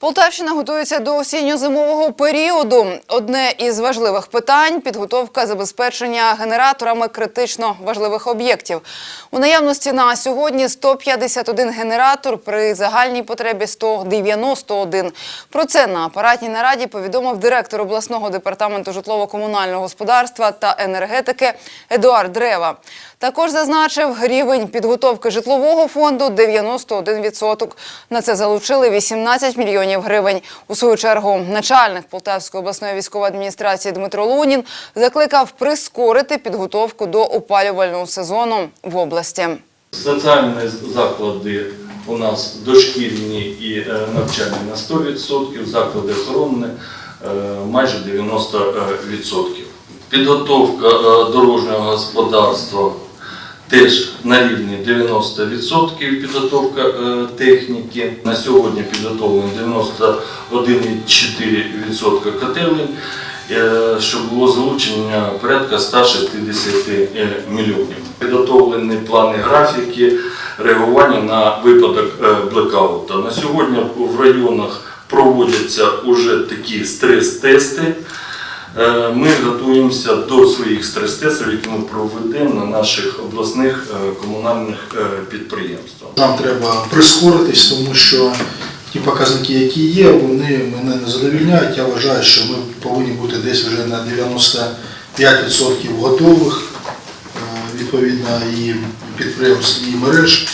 Полтавщина готується до осінньо-зимового періоду. Одне із важливих питань підготовка забезпечення генераторами критично важливих об'єктів. У наявності на сьогодні 151 генератор при загальній потребі 191. Про це на апаратній нараді повідомив директор обласного департаменту житлово-комунального господарства та енергетики Едуард Древа. Також зазначив рівень підготовки житлового фонду 91%. На це залучили 18 мільйонів гривень. У свою чергу начальник Полтавської обласної військової адміністрації Дмитро Лунін закликав прискорити підготовку до опалювального сезону в області. Соціальні заклади у нас дошкільні і е, навчальні на 100%, заклади охоронні е, майже 90%. Підготовка е, дорожнього господарства теж на рівні 90% підготовка е, техніки. На сьогодні підготовлено 91,4% котелень, е, що було залучення порядка 160 е, мільйонів. Підготовлені плани графіки реагування на випадок блекауту. На сьогодні в районах проводяться вже такі стрес-тести. Е, Ми готуємося до своїх стрес-тестів, які ми проведемо на наших обласних е, комунальних е, підприємствах. Нам треба прискоритись, тому що ті показники, які є, вони мене не задовільняють. Я вважаю, що ми повинні бути десь вже на 95% готових, відповідно, і підприємств, і мереж.